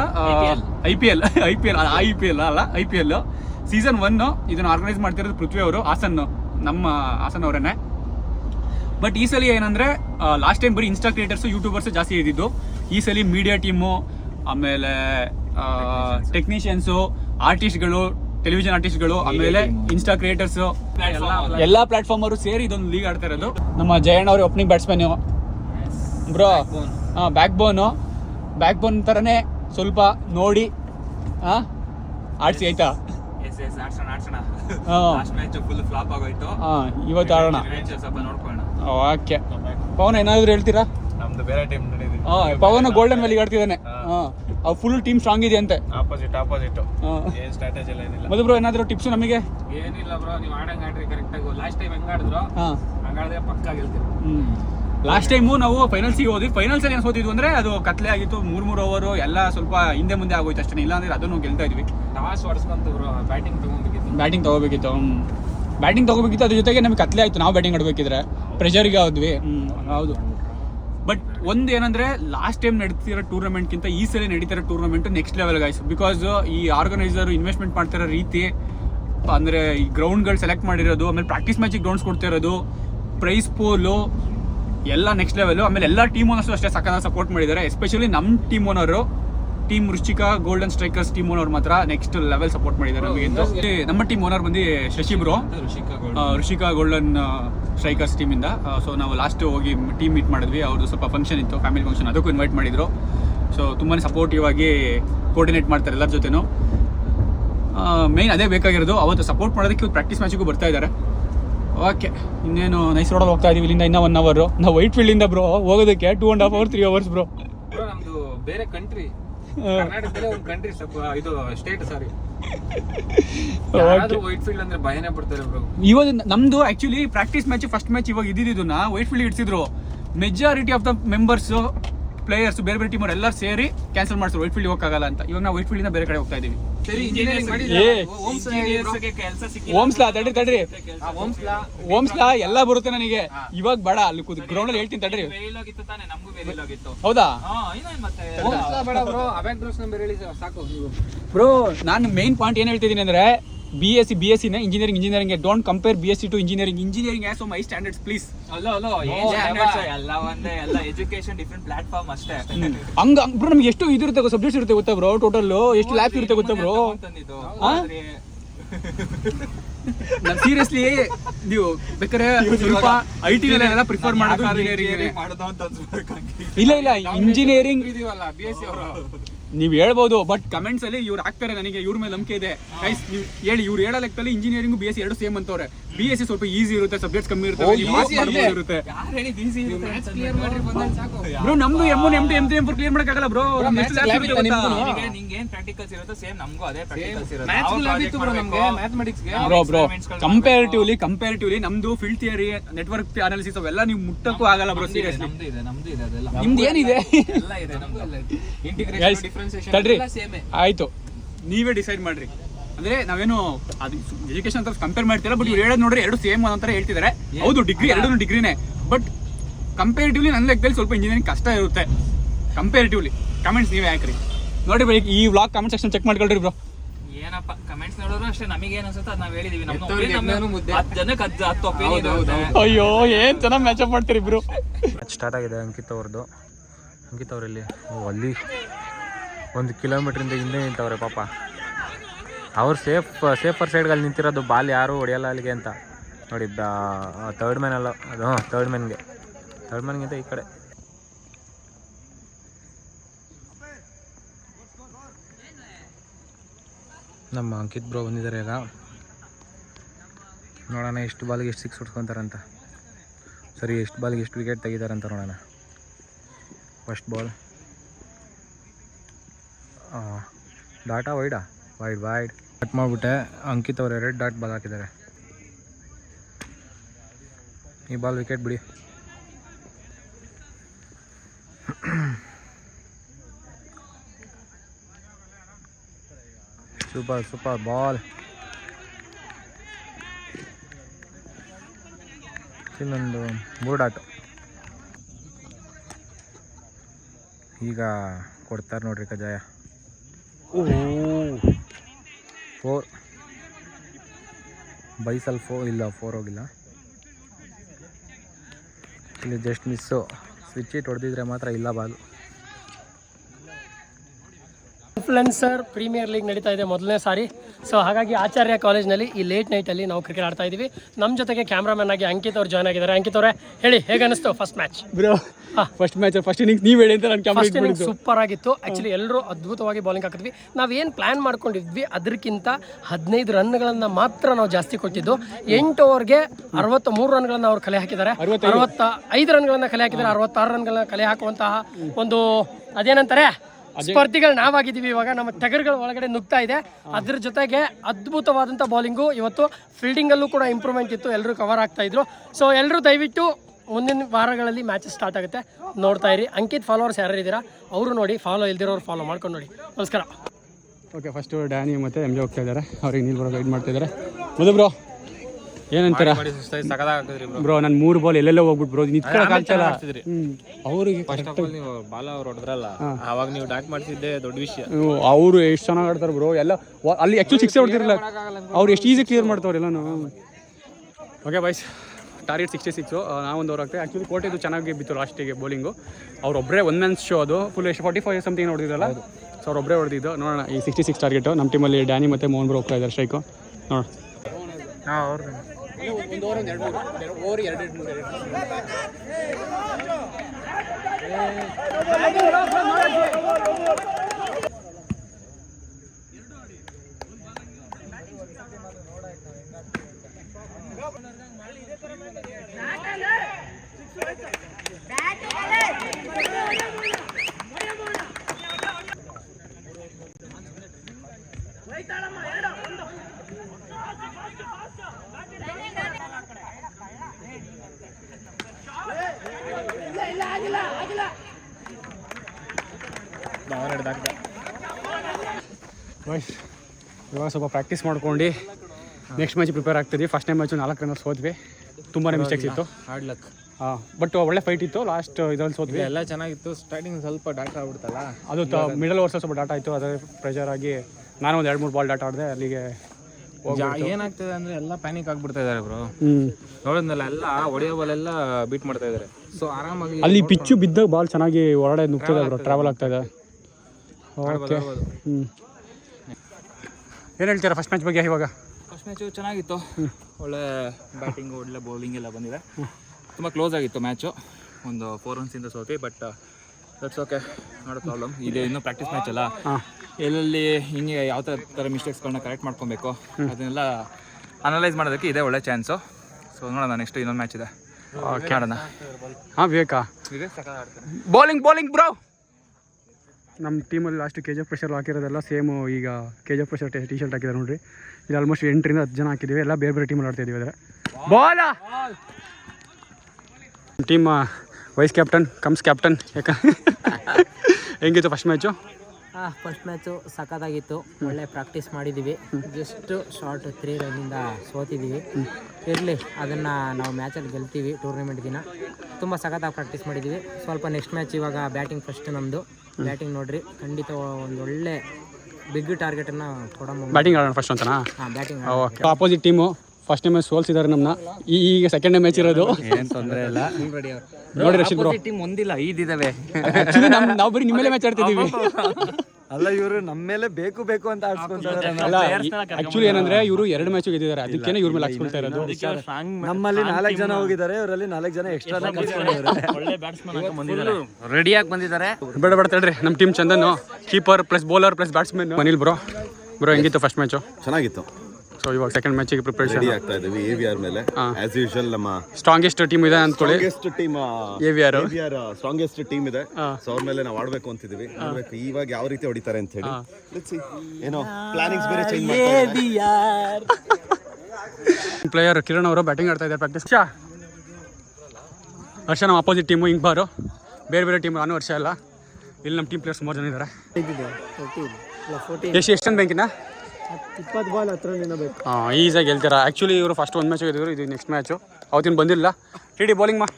I P L I P L I P L ಅಲ್ಲ I P L season one ಇದನ್ನು ಆರ್ಗನೈಸ್ ಮಾಡ್ತಿರೋದು ಪೃಥ್ವಿ ಅವರು ಹಾಸನ್ ನಮ್ಮ ಹಾಸನ್ ಅವರೇನೆ. ಬಟ್ ಈ ಸಲ ಏನಂದ್ರೆ ಲಾಸ್ಟ್ ಟೈಮ್ ಬರೀ ಇನ್ಸ್ಟಾ ಕ್ರಿಯೇಟರ್ಸ್ ಯೂಟ್ಯೂಬರ್ಸ್ ಜಾಸ್ತಿ ಇದ್ದಿದ್ದು. ಈ ಸಲ ಮೀಡಿಯಾ ಟೀಮು ಆಮೇಲೆ ಟೆಕ್ನಿಷಿಯನ್ಸು ಆರ್ಟಿಸ್ಟ್ಗಳು ಟೆಲಿವಿಷನ್ ಆರ್ಟಿಸ್ಟ್ಗಳು ಆಮೇಲೆ ಇನ್ಸ್ಟಾ ಕ್ರಿಯೇಟರ್ಸ್ ಎಲ್ಲಾ ಪ್ಲಾಟ್ಫಾರ್ಮ್ ಅವರು ಸೇರಿ ಇದೊಂದು ಲೀಗ್ ಆಡ್ತಾ ಇರೋದು. ನಮ್ಮ ಜಯಣ್ಣ ಅವ್ರ ಓಪನಿಂಗ್ ಬ್ಯಾಟ್ಸ್ಮನ್ ಬ್ರೋ ಹಾಂ ಬ್ಯಾಕ್ ಬೋನು ಬ್ಯಾಕ್ ಬೋನ್ ಥರನೇ ಸ್ವಲ್ಪ ನೋಡಿ ಹಾಂ ಆಡ್ಸಿ ಆಯ್ತಾ? ಎಸ್ ಎಸ್ ಆಡ್ಸೋಣ ಆಡ್ಸೋಣ. ಹಾಂ. ಲಾಸ್ಟ್ ಮ್ಯಾಚ್ ಫುಲ್ ಫ್ಲಾಪ್ ಆಗೋಯ್ತು. ಹಾಂ ಇವತ್ತು ಆಡೋಣ. ಓಕೆ ಪವನ್ ಏನಾದ್ರು ಹೇಳ್ತೀರಾ? ಪವನ್ ಗೋಲ್ಡನ್ ವ್ಯಾಲಿಗೆ ಆಡ್ತಿದ್ದಾನೆ. ಹಾ. ಅವ್ ಫುಲ್ ಟೀಮ್ ಸ್ಟ್ರಾಂಗ್ ಇದೆ ಅಂತೆ ಆಪೋಸಿಟ್ ಆಪೋಸಿಟ್. ಏನ್ ಸ್ಟ್ರಾಟಜಿ ಎಲ್ಲ ಏನಿಲ್ಲ. ಮಧು ಬ್ರೋ ಏನಾದ್ರು ಟಿಪ್ಸ್ ನಮಗೆ? ಏನಿಲ್ಲ ಬ್ರೋ ನೀವು ಆಡಂಗ್ ಆಡ್ರಿ ಕರೆಕ್ಟ್ ಆಗಿ. ಲಾಸ್ಟ್ ಟೈಮ್ ಹೆಂಗ್ ಆಡಿದ್ರು ಹಾ. ಹಂಗಾದ್ರೆ ಪಕ್ಕ ಗೆಲ್ತೀರಿ ಲಾಸ್ಟ್ ಟೈಮು ನಾವು ಫೈನಲ್ಸಿಗೆ ಹೋದ್ವಿ. ಫೈನಲ್ಸ್ ಅಲ್ಲಿ ಏನು ಸೋತಿದ್ವು ಅಂದ್ರೆ ಅದು ಕತ್ಲೆ ಆಗಿತ್ತು ಮೂರ್ ಮೂರು ಓವರ್ ಎಲ್ಲ ಸ್ವಲ್ಪ ಹಿಂದೆ ಮುಂದೆ ಆಗೋಯ್ತು ಅಷ್ಟೇ. ಇಲ್ಲ ಅಂದ್ರೆ ಅದನ್ನು ಗೆಲ್ತಾ ಇದ್ವಿ. ಟಾಸ್ ಹೊಡ್ಸ್ಕೊಂತ ಬ್ರೋ ಬ್ಯಾಟಿಂಗ್ ತಗೋಬೇಕಿತ್ತು ಬ್ಯಾಟಿಂಗ್ ತಗೋಬೇಕಿತ್ತು. ಬ್ಯಾಟಿಂಗ್ ತಗೋಬೇಕಿತ್ತು ಅದ್ರ ಜೊತೆಗೆ ನಮಗೆ ಕತ್ಲೆ ಆಯ್ತು. ನಾವು ಬ್ಯಾಟಿಂಗ್ ಆಡ್ಬೇಕಿದ್ರೆ. ಪ್ರೆಷರ್ಗೆ ಹೋದ್ವಿ. ಹ್ಮ್. ಹೌದು. ಒಂದು ಏನಂದ್ರೆ ಲಾಸ್ಟ್ ಟೈಮ್ ನಡೀತಿರೋ ಟೂರ್ನಮೆಂಟ್ಗಿಂತ ಈ ಸಲ ನಡೀತಿರೋ tournament next level guys because ಈ ಆರ್ಗನೈಸರ್ ಇನ್ವೆಸ್ಟ್ಮೆಂಟ್ ಮಾಡ್ತಿರೋ ರೀತಿ, ಅಂದ್ರೆ ಈ ಗ್ರೌಂಡ್ಗಳು ಸೆಲೆಕ್ಟ್ ಮಾಡಿರೋದು, ಆಮೇಲೆ ಪ್ರಾಕ್ಟೀಸ್ ಮ್ಯಾಚಿಗೆ ಗ್ರೌಂಡ್ಸ್ ಕೊಡ್ತಿರೋದು ಪ್ರೈಸ್ ಪೋಲು ಎಲ್ಲ ನೆಕ್ಸ್ಟ್ ಲೆವೆಲ್ ಆಮೇಲೆ ಎಲ್ಲ ಟೀಮ್ ಓನರ್ಸು ಅಷ್ಟೇ ಸಕ್ಕತ್ತಾಗಿ ಸಪೋರ್ಟ್ ಮಾಡಿದ್ದಾರೆ. ಎಸ್ಪೆಷಲಿ ನಮ್ಮ team owner team Ruchika golden strikers team owner ಮಾತ್ರ ನೆಕ್ಸ್ಟ್ ಲೆವೆಲ್ ಸಪೋರ್ಟ್ ಮಾಡಿದ್ದಾರೆ ನಮಗೆ ನಮ್ಮ ಟೀಮ್ ಓನರ್ ಬಂದು Shashi bro Rishika golden strikers ಟೀಮಿಂದ so ನಾವು ಲಾಸ್ಟ್ ಹೋಗಿ ಟೀಮ್ ಮೀಟ್ ಮಾಡಿದ್ವಿ. ಅವ್ರದ್ದು ಸ್ವಲ್ಪ ಫಂಕ್ಷನ್ ಇತ್ತು ಫ್ಯಾಮಿಲಿ ಫಂಕ್ಷನ್ ಅದಕ್ಕೂ ಇನ್ವೈಟ್ ಮಾಡಿದ್ರು. ಸೊ ತುಂಬಾ ಸಪೋರ್ಟಿವ್ ಆಗಿ ಕೋರ್ಡಿನೇಟ್ ಮಾಡ್ತಾರೆ ಎಲ್ಲರ ಜೊತೆನೂ. ಮೇನ್ ಅದೇ ಬೇಕಾಗಿರೋದು. ಅವತ್ತು ಸಪೋರ್ಟ್ ಮಾಡೋದಕ್ಕೆ ಪ್ರಾಕ್ಟೀಸ್ ಮ್ಯಾಚಿಗೂ ಬರ್ತಾ ಇದ್ದಾರೆ. ಓಕೆ ಇನ್ನೇನು ನೈಸ್ ರೋಡಲ್ಲಿ ಹೋಗ್ತಾ ಇದೀವಿ. ಇಲ್ಲಿಂದ ಇನ್ನೂ ಒನ್ ಅವರು ನಾವು ವೈಟ್ ಫೀಲ್ಡಿಂದ ಬ್ರೋ ಹೋಗೋದಕ್ಕೆ two and half hour three hours bro ನಮ್ದು ಬೇರೆ ಕಂಟ್ರಿ ಕರ್ನಾಟಕದಲ್ಲೇ ಒಂದು ಕಂಟ್ರಿ ಇದು ಸ್ಟೇಟ್ ಸಾರಿ ವೈಟ್ ಫೀಲ್ಡ್ ಅಂದ್ರೆ ಭಯನೇ ಪಡ್ತಾರೆ ಇವಾಗ ನಮ್ದು actually practice match first match ಇವಾಗ ಇದ್ದಿದ್ದು Whitefield ಇಡ್ಸಿದ್ರು. Majority of the members players ಬೇರೆ ಬೇರೆ ಟೀಮ್ ಎಲ್ಲರೂ ಸೇರಿ ಕ್ಯಾನ್ಸಲ್ ಮಾಡ್ತಾರೆ ವೈಟ್ ಫೀಲ್ಡ್ ಹೋಗಕ್ಕಾಗಲ್ಲ ಅಂತ. ಇವಾಗ ನಾವು ವೈಟ್ ಫೀಲ್ಡ್ ಬೇರೆ ಕಡೆ ಹೋಗ್ತಾ ಇದೀವಿ. ಓಮ್ಸ್ಲಾ ತಡ್ರಿ ತಡ್ರಿ. ಓಮ್ಸ್ಲಾ ಎಲ್ಲ ಬರುತ್ತೆ ನನಗೆ. ಇವಾಗ ಬೇಡ ಅಲ್ಲಿ ಕೂತ್ ಗ್ರೌಂಡ್ ಅಲ್ಲಿ ಹೇಳ್ತೀನಿ ತಡ್ರಿ. ಹೌದಾ? ಬ್ರೋ ನಾನು ಮೇನ್ ಪಾಯಿಂಟ್ ಏನ್ ಹೇಳ್ತಿದ್ದೀನಿ ಅಂದ್ರೆ B S C B S ಸಿನ engineering engineering don't compare B S C to engineering engineering as my standards please ಅಲ್ಲೋ? ಎಲ್ಲ ಒಂದೇ ಎಲ್ಲ ಎಜುಕೇಶನ್ ಡಿಫ್ರೆಂಟ್ ಪ್ಲಾಟ್ಫಾರ್ಮ್ ಅಷ್ಟೇ. ಹಂಗ ಬ್ರೋ ನಮ್ಗೆ ಎಷ್ಟು ಇದಿರುತ್ತೆ ಸಬ್ಜೆಕ್ಟ್ಸ್ ಇರುತ್ತೆ ಗೊತ್ತಾ ಬ್ರೋ ಟೋಟಲ್ ಎಷ್ಟು ಲ್ಯಾಬ್ಸ್ ಇರುತ್ತೆ ಗೊತ್ತಾ ಬ್ರೋ? ನಾನು ಸೀರಿಯಸ್ಲಿ ನೀವು ಬೇಕಾದ್ರೆ ಸ್ವಲ್ಪ ಐ ಟಿ ಎಲ್ಲ ಪ್ರಿಫರ್ ಮಾಡೋದು ಇಲ್ಲ ಇಲ್ಲ ಇಂಜಿನಿಯರಿಂಗ್ ಇದೀವಲ್ಲ ಬಿ ಎಸ್ ಸಿ ಅವರು. ನೀವು ಹೇಳ್ಬೋದು ಬಟ್ ಕಮೆಂಟ್ಸ್ ಅಲ್ಲಿ ಇವ್ರು ಹಾಕ್ತಾರೆ ನನಗೆ ಇವ್ರ ಮೇಲೆ ನಂಬಿಕೆ ಇದೆ. ಗೈಸ್ ನೀವು ಹೇಳಿ ಇವ್ರು ಹೇಳೋ ಲೆಕ್ಕದಲ್ಲಿ ಇಂಜಿನಿಯರಿಂಗ್ ಬಿ ಎಸ್ ಎರಡು ಸೇಮ್ ಅಂತವ್ರೆ. ಬಿ ಎಸ್ ಸಿ ಸ್ವಲ್ಪ ಈಸಿ ಇರುತ್ತೆ ಸಬ್ಜೆಕ್ಟ್ಸ್ ಕಮ್ಮಿ ಇರುತ್ತೆ. ಇರುತ್ತೆ ಬ್ರೋ ನಮ್ದು M one M two M three M four clear ಮಾಡಕ್ಕಾಗಲ್ಲ ಬ್ರೋ ಪ್ರಾಕ್ಟಿಕಲ್ಸ್ ಇರುತ್ತೋ ಪ್ರಾಕ್ಟಿಕಲ್ಸ್ ಬ್ರೋ ಇರುತ್ತೆ ನಮ್ಗೆ ಮ್ಯಾಥಮೆಟಿಕ್ಸ್ಗೆ. ಬ್ರೋ ಬ್ರೋ ಕಂಪೇರಿಟಿವ್ಲಿ ಕಂಪೇರಿಟಿವ್ಲಿ ನಮ್ದು ಫೀಲ್ಡ್ ಥಿಯರಿ ನೆಟ್ವರ್ಕ್ ಅನಾಲಿಸಿಸ್ ಅವೆಲ್ಲ ನೀವು ಮುಟ್ಟಕ್ಕೂ ಆಗಲ್ಲ ಬ್ರೋ ಸೀರಿಯಸ್ ನಮ್ದು ಇದೆ ನಮ್ದು ಇದೆ ಅದೆಲ್ಲ. ನಿಮ್ದು ಏನಿದೆ? ಎಲ್ಲ ಇದೆ ನಮ್ದು. Guys, ಇಂಟಿಗ್ರೇಷನ್ ತಡ್ರಿ. ಎಲ್ಲ ಸೇಮೇ ಆಯ್ತು. ನೀವೇ ಡಿಸೈಡ್ ಮಾಡ್ರಿ. ಅಂದ್ರೆ ನಾವೇನು ಅದು ಎಜುಕೇಶನ್ ಅಂತ ಕಂಪೇರ್ ಮಾಡ್ತೀರಾ ಬಟ್ ಇವ್ರು ಹೇಳೋದು ನೋಡ್ರಿ ಎರಡು ಸೇಮ್ ಅಂತ ಹೇಳ್ತಿದ್ದಾರೆ ಹೌದು ಡಿಗ್ರಿ ಎರಡೂ ಡಿಗ್ರಿನೇ ಬಟ್ ಕಂಪೇರಿಟಿವ್ಲಿ ನನ್ನ ಲೆಕ್ಕದಲ್ಲಿ ಸ್ವಲ್ಪ ಇಂಜಿನಿಯರಿಂಗ್ ಕಷ್ಟ ಇರುತ್ತೆ. ಕಂಪೇರಿಟಿವ್ಲಿ ಕಮೆಂಟ್ಸ್ ನೀವೇ ಹಾಕ್ರಿ. ನೋಡಿ bro, ಈ ವ್ಲಾಗ್ ಕಮೆಂಟ್ ಸೆಕ್ಷನ್ ಚೆಕ್ ಮಾಡ್ಕೊಳ್ರಿ ಬ್ರೋ ಏನಪ್ಪ ಕಮೆಂಟ್ಸ್ ನೋಡಿದ್ರು ಅಷ್ಟೇ ನಮಗೆ ಏನ್ ಅನ್ಸುತ್ತೆ ಅದು ನಾವು ಹೇಳಿದೀವಿ. ನಮ್ಮ. ಹತ್ತು ಜನಕ್ಕೆ ಹತ್ತು ಹತ್ತು ಒಪಿನಿಯನ್ ಅಯ್ಯೋ ಏನ್ ಚೆನ್ನಾಗಿ ಮ್ಯಾಚ್ ಮಾಡ್ತೀರಿ ಇಬ್ರು ಸ್ಟಾರ್ಟ್ ಆಗಿದೆ ಅಂಕಿತ್ ಅವ್ರದ್ದು ಅಂಕಿತ್ ಅವರಲ್ಲಿ ಅಲ್ಲಿ. ಒಂದು ಕಿಲೋಮೀಟ್ರಿಂದ ಹಿಂದೆ ನಿಂತವ್ರೆ ಪಾಪ. ಅವ್ರು ಸೇಫ್ ಸೇಫರ್ ಸೈಡ್ಗಲ್ಲಿ ನಿಂತಿರೋದು ಬಾಲ್ ಯಾರೂ ಹೊಡೆಯಲ್ಲ ಅಲ್ಲಿಗೆ ಅಂತ. ನೋಡಿ ತರ್ಡ್ ಮ್ಯಾನ್ ಅಲ್ಲ, ಅದು, ಹಾಂ ತರ್ಡ್ ಮ್ಯಾನ್ಗೆ ತರ್ಡ್ ಮ್ಯಾನ್ಗಿಂತ ಈ ಕಡೆ. ನಮ್ಮ ಅಂಕಿತ್ ಬ್ರೋ ಬಂದಿದ್ದಾರೆ ಈಗ. ನೋಡೋಣ ಎಷ್ಟು ಬಾಲ್ಗೆ ಎಷ್ಟು ಸಿಕ್ಸ್ ಹೊಡ್ಕೊತಾರಂತ ಸರಿ, ಎಷ್ಟು ಬಾಲ್ಗೆ ಎಷ್ಟು ವಿಕೆಟ್ ತೆಗಿತಾರಂತ ನೋಡೋಣ. ಫಸ್ಟ್ ಬಾಲ್ ಡಾಟಾ ವೈಡಾ ವೈಡ್ ವೈಡ್ ಕಟ್ ಮಾಡಿಬಿಟ್ಟೆ. ಅಂಕಿತ್ ಅವರು ಎರಡು ಡಾಟ್ ಬಾಲ್ ಹಾಕಿದ್ದಾರೆ. ಈ ಬಾಲ್ ವಿಕೆಟ್ ಬಿಡಿ. ಸೂಪರ್ ಸೂಪರ್ ಬಾಲ್ ಇನ್ನೊಂದು ಮೂರು ಡಾಟ್. ಈಗ ಕೊಡ್ತಾರೆ ನೋಡ್ರಿ ಕಜಾಯ ಫೋರ್. ಬೈಸಲ್ಲಿ ಫೋ ಇಲ್ಲ, ಫೋರ್ ಹೋಗಿಲ್ಲ. ಇಲ್ಲಿ ಜಸ್ಟ್ ಮಿಸ್ಸು ಸ್ವಿಚ್ ಇಟ್ ಹೊಡೆದಿದ್ರೆ ಮಾತ್ರ ಇಲ್ಲ ಬಾಲು. ಇನ್ಫ್ಲುಯೆನ್ಸರ್ ಪ್ರೀಮಿಯರ್ ಲೀಗ್ ನಡೀತಾ ಇದೆ ಮೊದಲನೇ ಸಾರಿ. ಸೊ ಹಾಗಾಗಿ ಆಚಾರ್ಯ ಕಾಲೇಜ್ನಲ್ಲಿ ಈ ಲೇಟ್ ನೈಟಲ್ಲಿ ನಾವು ಕ್ರಿಕೆಟ್ ಆಡ್ತಾ ಇದ್ದೀವಿ. ನಮ್ಮ ಜೊತೆಗೆ ಕ್ಯಾಮ್ರಾಮನ್ ಆಗಿ ಅಂಕಿತ್ ಅವ್ರು ಜಾಯ್ನ್ ಆಗಿದ್ದಾರೆ. ಅಂಕಿತ್ ಅವರೇ ಹೇಳಿ ಹೇಗೆ ಅನಿಸ್ತು first match bro first match first innings ನೀವು ಹೇಳಿ ಅಂತ ನಾನು ಫಸ್ಟ್ ಸೂಪರ್ ಆಗಿತ್ತು. ಆ್ಯಕ್ಚುಲಿ ಎಲ್ಲರೂ ಅದ್ಭುತವಾಗಿ ಬೌಲಿಂಗ್ ಹಾಕಿದ್ವಿ. ಏನು ಪ್ಲಾನ್ ಮಾಡ್ಕೊಂಡಿದ್ವಿ ಅದಕ್ಕಿಂತ ಹದಿನೈದು ರನ್ಗಳನ್ನು ಮಾತ್ರ ನಾವು ಜಾಸ್ತಿ ಕೊಟ್ಟಿದ್ದು. ಎಂಟು ಓವರ್ಗೆ ಅರವತ್ತ ಮೂರು ರನ್ಗಳನ್ನು ಅವ್ರು ಕಲೆ ಹಾಕಿದ್ದಾರೆ. ಅರವತ್ತ ಐದು ರನ್ಗಳನ್ನು ಕಲೆ ಹಾಕಿದ್ದಾರೆ. ಅರವತ್ತಾರು ರನ್ಗಳನ್ನ ಕಲೆ ಹಾಕುವಂತಹ ಒಂದು ಅದೇನಂತಾರೆ? ಸ್ಪರ್ಧಿಗಳು ನಾವಾಗಿದ್ದೀವಿ. ಇವಾಗ ನಮ್ಮ ಟಗರ್ಗಳ ಒಳಗಡೆ ನುಗ್ತಾ ಇದೆ. ಅದ್ರ ಜೊತೆಗೆ ಅದ್ಭುತವಾದಂಥ ಬೌಲಿಂಗು ಇವತ್ತು ಫೀಲ್ಡಿಂಗಲ್ಲೂ ಕೂಡ ಇಂಪ್ರೂವ್ಮೆಂಟ್ ಇತ್ತು. ಎಲ್ಲರೂ ಕವರ್ ಆಗ್ತಾ ಇದ್ರು. ಸೊ ಎಲ್ಲರೂ ದಯವಿಟ್ಟು ಮುಂದಿನ ವಾರಗಳಲ್ಲಿ ಮ್ಯಾಚಸ್ ಸ್ಟಾರ್ಟ್ ಆಗುತ್ತೆ. ನೋಡ್ತಾ ಇರಿ. ಅಂಕಿತ್ ಫಾಲೋವರ್ಸ್ ಯಾರು ಇದ್ದೀರಾ? ಅವರು ನೋಡಿ ಫಾಲೋ ಇಲ್ದಿರೋರು ಫಾಲೋ ಮಾಡ್ಕೊಂಡು ನೋಡಿ. ನಮಸ್ಕಾರ. ಓಕೆ ಫಸ್ಟು ಡ್ಯಾನಿ ಮತ್ತು ಎಂ ಜೆ ಹೋಗ್ತಾ ಇದ್ದಾರೆ. ಅವ್ರಿಗೆ ನೀರು ಬರೋ ಗೈಡ್ ಮಾಡ್ತಾ ಇದ್ದಾರೆ. ಬ್ರೋ ಏನಂತೀರ? ಬ್ರೋ ನಾನು ಮೂರು ಬಾಲ್ ಎಲ್ಲೆಲ್ಲೋ ಹೋಗ್ಬಿಟ್ಟು ಬ್ರೋ ನಿಂತ್ಕೊಳಕ್ ಕಡೆ ಕಾಲ್ಚಲ್ಲ ಅವ್ರಿಗೆ ಫಸ್ಟ್ ಆಫ್ ಆಲ್ ನೀವು ಬಾಲ ಅವ್ರು ಹೊಡೆದ್ರಲ್ಲ ಅವಾಗ ನೀವು ಡಾಕ್ ಮಾಡ್ತಿದ್ದೆ ದೊಡ್ಡ ವಿಷಯ. ಅವರು ಎಷ್ಟು ಚೆನ್ನಾಗಿ ಆಡ್ತಾರೆ ಬ್ರೋ ಎಲ್ಲ ಅಲ್ಲಿ ಆ್ಯಕ್ಚುಲಿ ಸಿಕ್ಸ್ ಹೊಡ್ತಿರಲ್ಲ ಅವ್ರು ಎಷ್ಟು ಈಸಿ ಕ್ಲಿಯರ್ ಮಾಡ್ತಾವ್ರೆ ಎಲ್ಲಾನು. Okay boys target sixty six ನಾವೊಂದು ಅವ್ರು ಆಗ್ತದೆ ಆ್ಯಕ್ಚುಲಿ ಕೋಟೆದು ಚೆನ್ನಾಗಿ ಬಿತ್ತು ಲಾಸ್ಟಿಗೆ ಬೌಲಿಂಗು ಅವ್ರೊಬ್ಬರೇ ಒನ್ ಮ್ಯಾನ್ಸ್ ಶೋ ಅದು. ಫುಲ್ ಎಷ್ಟು ಫಾರ್ಟಿ ಫೈವ್ ಸಮಥಿಂಗ್ ನೋಡಿದ್ರಲ್ಲ ಸೊ ಅವ್ರೊಬ್ಬರೇ ಹೊಡೆದಿದ್ದು. ನೋಡೋಣ ಈ ಸಿಕ್ಸ್ಟಿ ಸಿಕ್ಸ್ ಟಾರ್ಗೆಟು ನಮ್ಮ ಟೀಮಲ್ಲಿ ಡ್ಯಾನಿ ಮತ್ತು ಮೋಹನ್ ಬ್ರೋ ಹೋಗ್ತಾ ಇದ್ದಾರೆ ಸ್ಟ್ರೈಕು ನೋಡೋಣ. ಹಾಂ ಮೂರು ಹೋಯ್ತಾಳಮ್ಮ ಇವಾಗ ಸ್ವಲ್ಪ ಪ್ರಾಕ್ಟೀಸ್ ಮಾಡ್ಕೊಂಡು ನೆಕ್ಸ್ಟ್ ಮ್ಯಾಚ್ ಪ್ರಿಪೇರ್ ಆಗ್ತಿದ್ವಿ. ಫಸ್ಟ್ ಟೈಮ್ ಮ್ಯಾಚ್ ನಾಲ್ಕು ರನ್ ಸೋದ್ವಿ ತುಂಬಾ ಮಿಸ್ಟೇಕ್ಸ್ ಇತ್ತು. ಹಾರ್ಡ್ ಲಕ್ ಹಾಂ ಬಟ್ ಒಳ್ಳೆ ಫೈಟ್ ಇತ್ತು. ಲಾಸ್ಟ್ ಇದ್ರಲ್ಲಿ ಸೋತ್ವಿ. ಎಲ್ಲ ಚೆನ್ನಾಗಿತ್ತು. ಸ್ಟಾರ್ಟಿಂಗ್ ಸ್ವಲ್ಪ ಡಾಟ್ ಆಗ್ಬಿಡ್ತಲ್ಲ. ಅದು ಮಿಡಲ್ ಓವರ್ಸ್ ಸ್ವಲ್ಪ ಡಾಟಾ ಆಯಿತು. ಅದೇ ಪ್ರೆಷರ್ ಆಗಿ ನಾನು ಒಂದು ಎರಡು ಮೂರು ಬಾಲ್ ಡಾಟಾ ಆಡಿದೆ ಅಲ್ಲಿಗೆ ಏನಾಗ್ತದೆ ಅಂದ್ರೆ ಎಲ್ಲ ಪ್ಯಾನಿಕ್ ಆಗ್ಬಿಡ್ತಾ ಇದಾರೆ ಬ್ರೋ ನೋಡಿದ್ನಲ್ಲ ಎಲ್ಲ ಹೊಡೆಯೋ ಬಾಲ್ ಎಲ್ಲ ಬೀಟ್ ಮಾಡ್ತಾ ಇದಾರೆ. ಸೊ ಆರಾಮಾಗಿ ಅಲ್ಲಿ ಪಿಚ್ಚು ಬಿದ್ದಾಗ ಬಾಲ್ ಚೆನ್ನಾಗಿ ಹೊರಡೆ ನುಗ್ತದೆ ಬ್ರೋ ಟ್ರಾವೆಲ್ ಆಗ್ತಾ ಇದೆ. ಓಕೆ ಹ್ಞೂ ಏನು ಹೇಳ್ತೀರಾ ಫಸ್ಟ್ ಮ್ಯಾಚ್ ಬಗ್ಗೆ ಇವಾಗ? ಫಸ್ಟ್ ಮ್ಯಾಚು ಚೆನ್ನಾಗಿತ್ತು. ಒಳ್ಳೆ ಬ್ಯಾಟಿಂಗ್ ಒಳ್ಳೆ ಬೌಲಿಂಗ್ ಎಲ್ಲ ಬಂದಿದೆ. ತುಂಬ ಕ್ಲೋಸ್ ಆಗಿತ್ತು ಮ್ಯಾಚು ಒಂದು ಫೋರ್ ರನ್ಸಿಂದ ಸೋತಿ ಬಟ್ ದಟ್ಸ್ ಓಕೆ ನೋಡೋ ಪ್ರಾಬ್ಲಮ್ ಇದೆ ಇನ್ನೂ ಪ್ರಾಕ್ಟೀಸ್ ಮ್ಯಾಚ್ ಅಲ್ಲ. ಎಲ್ಲೆಲ್ಲಿ ಹಿಂಗೆ ಯಾವ ಥರ ಥರ ಮಿಸ್ಟೇಕ್ಸ್ಗಳನ್ನ ಕರೆಕ್ಟ್ ಮಾಡ್ಕೊಬೇಕು ಅದನ್ನೆಲ್ಲ ಅನಲೈಸ್ ಮಾಡೋದಕ್ಕೆ ಇದೆ ಒಳ್ಳೆ ಚಾನ್ಸು ಸೊ ನೋಡೋಣ ನೆಕ್ಸ್ಟ್ ಇನ್ನೊಂದು ಮ್ಯಾಚ್ ಇದೆ. ಹಾಂ ವಿವೇಕಾ ವಿವೇಕ್ ಬೌಲಿಂಗ್ ಬೌಲಿಂಗ್ ಬ್ರೋ ನಮ್ಮ ಟೀಮಲ್ಲಿ last K G F pressure ಹಾಕಿರೋದೆಲ್ಲ same ಈಗ K G F pressure T shirt ಹಾಕಿದ್ದಾರೆ ನೋಡ್ರಿ. ಇಲ್ಲಿ ಆಲ್ಮೋಸ್ಟ್ ಎಂಟರಿಂದ ಹತ್ತು ಜನ ಹಾಕಿದ್ದೀವಿ. ಎಲ್ಲ ಬೇರೆ ಬೇರೆ ಟೀಮಲ್ಲಿ ಇದೀವಿ ಅದರ. ಬಾಲ team vice captain comes captain ಯಾಕ? ಹೆಂಗಿತ್ತು ಫಸ್ಟ್ ಮ್ಯಾಚು ಫಸ್ಟ್ ಮ್ಯಾಚು ಸಖತ್ತಾಗಿತ್ತು. ಒಳ್ಳೆ ಪ್ರಾಕ್ಟೀಸ್ ಮಾಡಿದ್ದೀವಿ ಜಸ್ಟ್ ಶಾರ್ಟ್ ತ್ರೀ ರನ್ನಿಂದ ಸೋತಿದ್ದೀವಿ ಇರಲಿ, ಅದನ್ನು ನಾವು ಮ್ಯಾಚಲ್ಲಿ ಗೆಲ್ತೀವಿ ಟೂರ್ನಮೆಂಟ್ ದಿನ. ತುಂಬ ಸಖತ್ತಾಗಿ ಪ್ರಾಕ್ಟೀಸ್ ಮಾಡಿದ್ದೀವಿ ಸ್ವಲ್ಪ ನೆಕ್ಸ್ಟ್ ಮ್ಯಾಚ್ ಇವಾಗ ಬ್ಯಾಟಿಂಗ್ ಫಸ್ಟ್ ನಮ್ಮದು ಬ್ಯಾಟಿಂಗ್ ನೋಡ್ರಿ. ಖಂಡಿತ ಒಂದು ಒಳ್ಳೆ ಬಿಗ್ ಅನ್ನ ಕೊಡೋ ಬ್ಯಾಟಿಂಗ್ ಆಡೋಣ ಫಸ್ಟ್ ಅಂತನಾ ಹಾಂ? Batting okay opposite team first time ಸೋಲ್ಸಿದ್ದಾರೆ ನಮ್ಮನ್ನ ಈಗ ಸೆಕೆಂಡ್ ಟೈಮ್ ಮ್ಯಾಚ್ ಇರೋದು. ಏನು ತೊಂದರೆ ಇಲ್ಲ. ನೋಡಿ ರಶೀದ್ ಬ್ರೋ ಟೀಮ್ ಒಂದಿಲ್ಲ ನಮ್ಮ ನಾವು ಬರೀ ನಿಮ್ಮಲ್ಲೇ ಮ್ಯಾಚ್ ಆಡ್ತಿದ್ದೀವಿ ಅಲ್ಲ ಇವರು ನಮ್ಮ ಮೇಲೆ ಬೇಕು ಬೇಕು ಅಂತ ಆಡ್ಸ್ಕೊಂತಾರೆ ಆಕ್ಚುಲಿ ಏನಂದ್ರೆ ಇವರು ಎರಡು ಮ್ಯಾಚ್ ಗೆದ್ದಿದ್ದಾರೆ ಅದಕ್ಕೆ ಇವ್ರ ಮೇಲೆ ಹಾಕ್ಸ್ಕೊಳ್ತಾ ಇರೋದು. ನಮ್ಮಲ್ಲಿ ನಾಲ್ಕು ಜನ ಹೋಗಿದ್ದಾರೆ ಇವರಲ್ಲಿ ನಾಲ್ಕು ಜನ ಎಕ್ಸ್ಟ್ರಾ ರೆಡಿ ರೆಡಿಯಾಗಿ ಬಂದಿದ್ದಾರೆ? ಬೇಡ ಬೇಡ ತಡ್ರಿ. ನಮ್ಮ team Chandan keeper plus bowler plus batsman ಮನಿಲ್ bro bro ಹೆಂಗಿತ್ತು ಫಸ್ಟ್ ಮ್ಯಾಚು ಚೆನ್ನಾಗಿತ್ತು. ಸೊ ಇವಾಗ ಸೆಕೆಂಡ್ ಮ್ಯಾಚಿಗೆ ಪ್ರಿಪರೇಷನ್ ರೆಡಿ ಆಗ್ತಾ ಇದ್ದೀವಿ ಎ ವಿ ಆರ್ ಮೇಲೆ. ಆಸ್ ಯೂಶುವಲ್ ನಮ್ಮ ಸ್ಟ್ರಾಂಗೆಸ್ಟ್ ಟೀಮ್ ಇದೆ ಅಂದ್ಕೊಳ್ಳಿ strongest team A V R V R strongest team ಇದೆ. ಸೊ ಅವ್ರ ಮೇಲೆ ನಾವು ಆಡ್ಬೇಕು ಅಂತಿದ್ವಿ ನೋಡ್ಬೇಕು ಇವಾಗ ಯಾವ ರೀತಿ ಹೊಡಿತಾರೆ ಅಂತ ಹೇಳಿ. see. ಏನೋ ಪ್ಲಾನಿಂಗ್ಸ್ ಬೇರೆ ಚೇಂಜ್ ಮಾಡ್ತಾರೆ ಪ್ಲೇಯರ್ ಕಿರಣ್ ಅವರು ಬ್ಯಾಟಿಂಗ್ ಆಡ್ತಾ ಇದ್ದಾರೆ ಪ್ರಾಕ್ಟೀಸ್ ಹರ್ಷ ನಮ್ಮ ಅಪೋಸಿಟ್ ಟೀಮು ಹಿಂಗೆ ಬಾರು. ಬೇರೆ ಬೇರೆ ಟೀಮ್ ನಾನು ವರ್ಷ ಎಲ್ಲ ಇಲ್ಲಿ ನಮ್ಮ ಟೀಮ್ ಪ್ಲೇಯರ್ಸ್ ಸುಮಾರು ಜನ ಇದ್ದಾರೆ ಎಷ್ಟು ಎಷ್ಟು ಜನ ಬ್ಯಾಂಕಿನ ಇಪ್ಪತ್ತು ಬಾಲ್ ಹತ್ರ ನಿನ್ನಬೇಕು ಹಾಂ ಈಸಾಗಿ ಗೆಲ್ತೀರಾ? ಆ್ಯಕ್ಚುಲಿ ಇವರು ಫಸ್ಟ್ ಒಂದು ಮ್ಯಾಚ್ ಗೆದ್ದಿದ್ರು ಇದು ನೆಕ್ಸ್ಟ್ ಮ್ಯಾಚು ಅವತ್ತಿನ ಬಂದಿಲ್ಲ ಟಿ ಡಿ ಬೌಲಿಂಗ್ ಮಾ?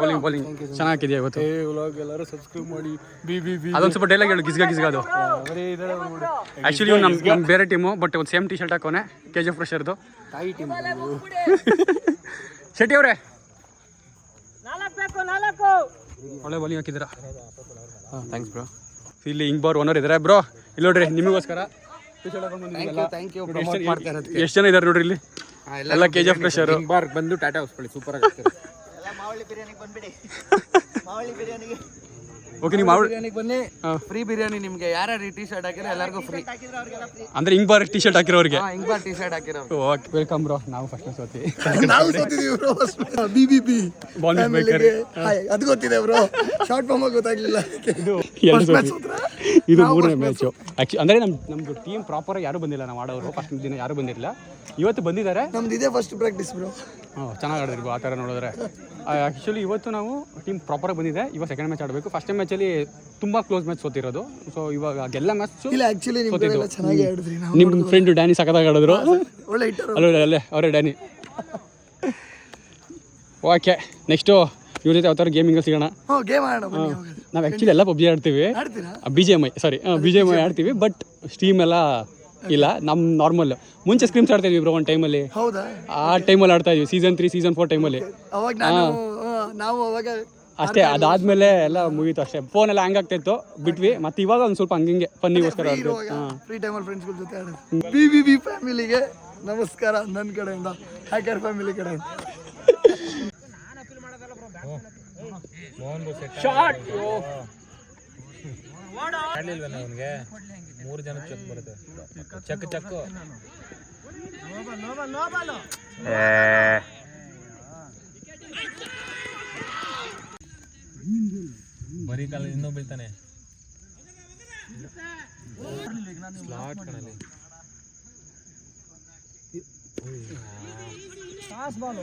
ಬೌಲಿಂಗ್ ಬೌಲಿಂಗ್ ಚೆನ್ನಾಗಿದೆಯಾ ಇವತ್ತು? ಎಲ್ಲರೂ ಸಬ್ಸ್ಕ್ರೈಬ್ ಮಾಡಿ. ಬಿ ಬಿ ಬಿ ಅದೊಂದು ಸ್ವಲ್ಪ ಡೈಲಾಗ್ ಹೇಳು ಗಿಸ್ಗ ಗಿಸ್ಗ ಅದು. ಆ್ಯಕ್ಚುಲಿ ನಮ್ಮ ನಮ್ಮ ಬೇರೆ ಟೀಮು ಬಟ್ ಒಂದು ಸೇಮ್ ಟಿ ಶರ್ಟ್ ಹಾಕೋನೆ ಕೆ ಜಿ ಎಫ್ ಫ್ರೆಶರ್ದು ಶೆಟ್ಟಿ ಅವರೇ? ಒಳ್ಳೆ ಬೌಲಿಂಗ್ ಹಾಕಿದ್ದೀರಾ? ಹಾಂ ಥ್ಯಾಂಕ್ಸ್ ಬ್ರೋ ಇಲ್ಲಿ ಹಿಂಗ್ ಬಾರ್ ಓನರ್ ಇದಾರೆ. ಬ್ರೋ ಇಲ್ಲಿ ನೋಡ್ರಿ ನಿಮಗೋಸ್ಕರ. ಎಷ್ಟು ಜನ ಇದ್ದಾರೆ ನೋಡ್ರಿ ಇಲ್ಲಿ? ಎಲ್ಲ ಕೆ ಜಿ ಎಫ್ ಫ್ರೆಶರ್ ಬಾರ್ ಬಂದು ಟಾಟಾ ಹೊಸ್ಕೊಳ್ಳಿ ಸೂಪರ್ ಆಗಿ ಓಕೆ ನೀವು ಬಿರಿಯಾನಿಗೆ ಬನ್ನಿ. ಫ್ರೀ ಬಿರಿಯಾನಿ ನಿಮಗೆ ಯಾರ್ಯಾರು ಟೀ ಶರ್ಟ್ ಹಾಕಿದ್ರೆ ಎಲ್ಲರಿಗೂ ಫ್ರೀ ಅಂದ್ರೆ ಹಿಂಗ್ ಬಾರ್ ಟಿ ಶರ್ಟ್ ಹಾಕಿರೋರಿಗೆ ಹಿಂಗ್ ಬಾರ್ ಟಿ ಶರ್ಟ್ ಹಾಕಿರೋ ಓಕೆ ವೆಲ್ಕಮ್ ಬ್ರೋ ನಾವು ಫಸ್ಟ್ ಸೋತಿ. ನಾವು ಸೋತಿದೀವಿ bro B B B ball maker ಅದು ಗೊತ್ತಿದೆ ಬ್ರೋ ಶಾರ್ಟ್ ಫಾರ್ಮ್ ಗೊತ್ತಾಗ್ಲಿಲ್ಲ ಇದು ಸೋತಿ. ಇದು ಮೂರನೇ ಮ್ಯಾಚು ಆಕ್ಚುಲಿ ಅಂದರೆ ನಮ್ಮ ನಮ್ದು ಟೀಮ್ ಪ್ರಾಪರ್ ಯಾರು ಬಂದಿಲ್ಲ ನಾವು ಆಡೋರು. ಫಸ್ಟ್ ದಿನ ಯಾರು ಬಂದಿರಲಿಲ್ಲ. ಇವತ್ತು ಬಂದಿದ್ದಾರೆ? ನಮ್ದು ಇದೇ ಫಸ್ಟ್ ಪ್ರಾಕ್ಟೀಸ್ ಬ್ರೋ ಹಾಂ ಚೆನ್ನಾಗಿ ಆಡಿದ್ರು ಆ ಥರ ನೋಡಿದ್ರೆ. ಆ್ಯಕ್ಚುಲಿ ಇವತ್ತು ನಾವು ಟೀಮ್ ಪ್ರಾಪರಾಗಿ ಬಂದಿದೆ. ಇವಾಗ ಸೆಕೆಂಡ್ ಮ್ಯಾಚ್ ಆಡಬೇಕು. ಫಸ್ಟ್ ಮ್ಯಾಚಲ್ಲಿ ತುಂಬ ಕ್ಲೋಸ್ ಮ್ಯಾಚ್ ಸೋತಿರೋದು. ಸೊ ಇವಾಗ ಎಲ್ಲ ಮ್ಯಾಚ್ ಇಲ್ಲ ಆ್ಯಕ್ಚುಲಿ ಚೆನ್ನಾಗಿ ಆಡಿದ್ರಿ ನಿಮ್ಮ ಫ್ರೆಂಡ್ ಡ್ಯಾನಿ ಸಖತ್ತಾಗಿ ಆಡಿದ್ರು. ಒಳ್ಳೆ ಅಲ್ಲೇ ಅಲ್ಲೇ ಅವರೇ ಡ್ಯಾನಿ ಓಕೆ ನೆಕ್ಸ್ಟು ಇವ್ರ ಜೊತೆ ಯಾವ ಥರ ಗೇಮಿಂಗ್ ಸಿಗೋಣ? ಗೇಮ್ ಆಡೋಣ ಬನ್ನಿ ನಾವು ಆ್ಯಕ್ಚುಲಿ ಎಲ್ಲ ಪಬ್ಜಿ ಆಡ್ತೀವಿ. B G M I sorry B G M I ಆಡ್ತೀವಿ ಬಟ್ ಸ್ಟೀಮ್ ಎಲ್ಲ ಇಲ್ಲ ನಮ್ಮ ನಾರ್ಮಲ್ ಮುಂಚೆ ಸ್ಕ್ರೀಮ್ಸ್ ಆಡ್ತಾ ಇದ್ವಿ ಬ್ರೋ ಒಂದು ಟೈಮಲ್ಲಿ ಹೌದಾ? ಆ ಟೈಮಲ್ಲಿ ಆಡ್ತಾ ಇದ್ವಿ ಸೀಸನ್ ತ್ರೀ ಸೀಸನ್ ಫೋರ್ ಟೈಮಲ್ಲಿ ಅವಾಗ ನಾನು ನಾವು ಅವಾಗ ಅಷ್ಟೇ ಅದಾದ್ಮೇಲೆ ಎಲ್ಲ ಮುಗೀತು ಅಷ್ಟೇ. ಫೋನ್ ಎಲ್ಲ ಹ್ಯಾಂಗ್ ಆಗ್ತಾ ಇತ್ತು ಬಿಟ್ವಿ ಮತ್ತೆ ಇವಾಗ ಒಂದು ಸ್ವಲ್ಪ ಹಂಗಿಂಗೆ ಫನ್ನಿಗೋಸ್ಕರ ಆಡ್ತೀವಿ ಇರುವಾಗ ಫ್ರೀ ಟೈಮಲ್ಲಿ ಫ್ರೆಂಡ್ಸ್ಗಳ ಜೊತೆ ಆಡೋದು. ಬಿ ಬಿ ಬಿ ಫ್ಯಾಮಿಲಿಗೆ ನಮಸ್ಕಾರ ನನ್ನ ಕಡೆಯಿಂದ ಹ್ಯಾಕರ್ ಫ್ಯಾಮಿಲಿ ಕಡೆಯಿಂದ. ಅವನಿಗೆ? ಮೂರು ಜನ ಚೆಕ್ ಬರುತ್ತೆ. Check check. ಬರೀ ಕಾಲ ಇನ್ನೂ ಬೀಳ್ತಾನೆ. Slot ಕಣಲ್ಲಿ. No ball pass ball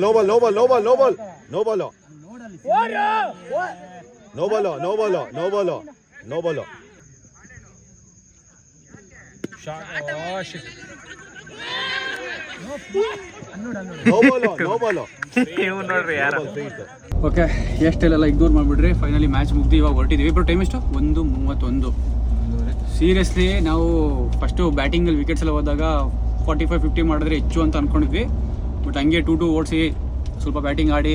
no ball no ball no ball no ball no ball no ball no ball no ball no ball no ball no ball ಯಾರು? ಓಕೆ ಎಷ್ಟೆಲ್ಲ ignore ಮಾಡಿಬಿಡ್ರಿ. Finally match ಮುಗ್ದು ಇವಾಗ ಹೊರಟಿದ್ದೀವಿ. But time ಎಷ್ಟು? ಒಂದು ಮೂವತ್ತೊಂದು. Seriously ನಾವು first ಬ್ಯಾಟಿಂಗಲ್ಲಿ wickets ಎಲ್ಲ ಹೋದಾಗ ಫಾರ್ಟಿ ಫೈವ್ ಫಿಫ್ಟಿ ಮಾಡಿದ್ರೆ ಹೆಚ್ಚು ಅಂತ ಅಂದ್ಕೊಂಡಿದ್ವಿ ಬಟ್ ಹಂಗೆ ಟೂ ಟು ಓಡಿಸಿ ಸ್ವಲ್ಪ ಬ್ಯಾಟಿಂಗ್ ಆಡಿ